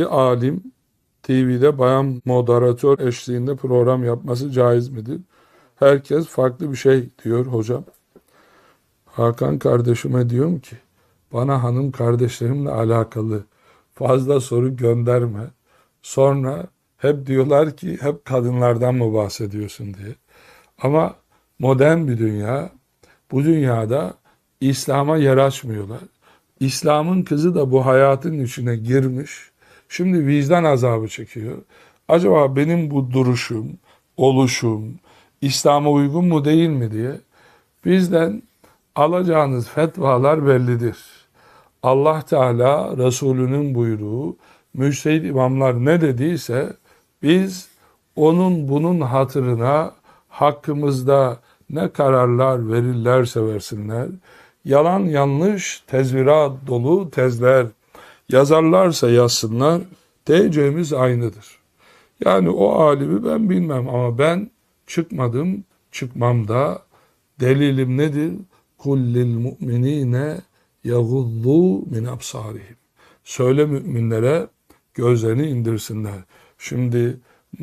Bir alim TV'de bayan moderatör eşliğinde program yapması caiz midir? Herkes farklı bir şey diyor hocam. Hakan kardeşime diyorum ki bana hanım kardeşlerimle alakalı fazla soru gönderme. Sonra hep diyorlar ki hep kadınlardan mı bahsediyorsun diye. Ama modern bir dünya. Bu dünyada İslam'a yer açmıyorlar. İslam'ın kızı da bu hayatın içine girmiş. Şimdi vicdan azabı çekiyor. Acaba benim bu duruşum, oluşum İslam'a uygun mu değil mi diye bizden alacağınız fetvalar bellidir. Allah Teala Resulünün buyruğu, müçtehit imamlar ne dediyse biz onun bunun hatırına hakkımızda ne kararlar verirlerse versinler, yalan yanlış tezvirat dolu tezler yazarlarsa yazsınlar, diyeceğimiz aynıdır. Yani o alimi ben bilmem ama ben çıkmadım, çıkmam da delilim nedir? Kullil mu'minine yaguddu min absarihim. Söyle müminlere gözlerini indirsinler. Şimdi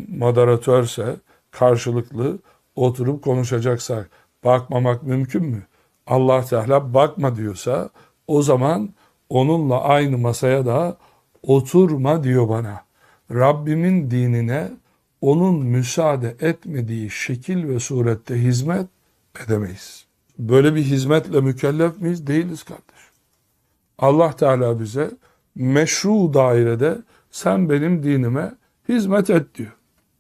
moderatörse karşılıklı oturup konuşacaksak bakmamak mümkün mü? Allah Teala bakma diyorsa o zaman onunla aynı masaya da oturma diyor bana. Rabbimin dinine onun müsaade etmediği şekil ve surette hizmet edemeyiz. Böyle bir hizmetle mükellef miyiz? Değiliz kardeş. Allah Teala bize meşru dairede sen benim dinime hizmet et diyor.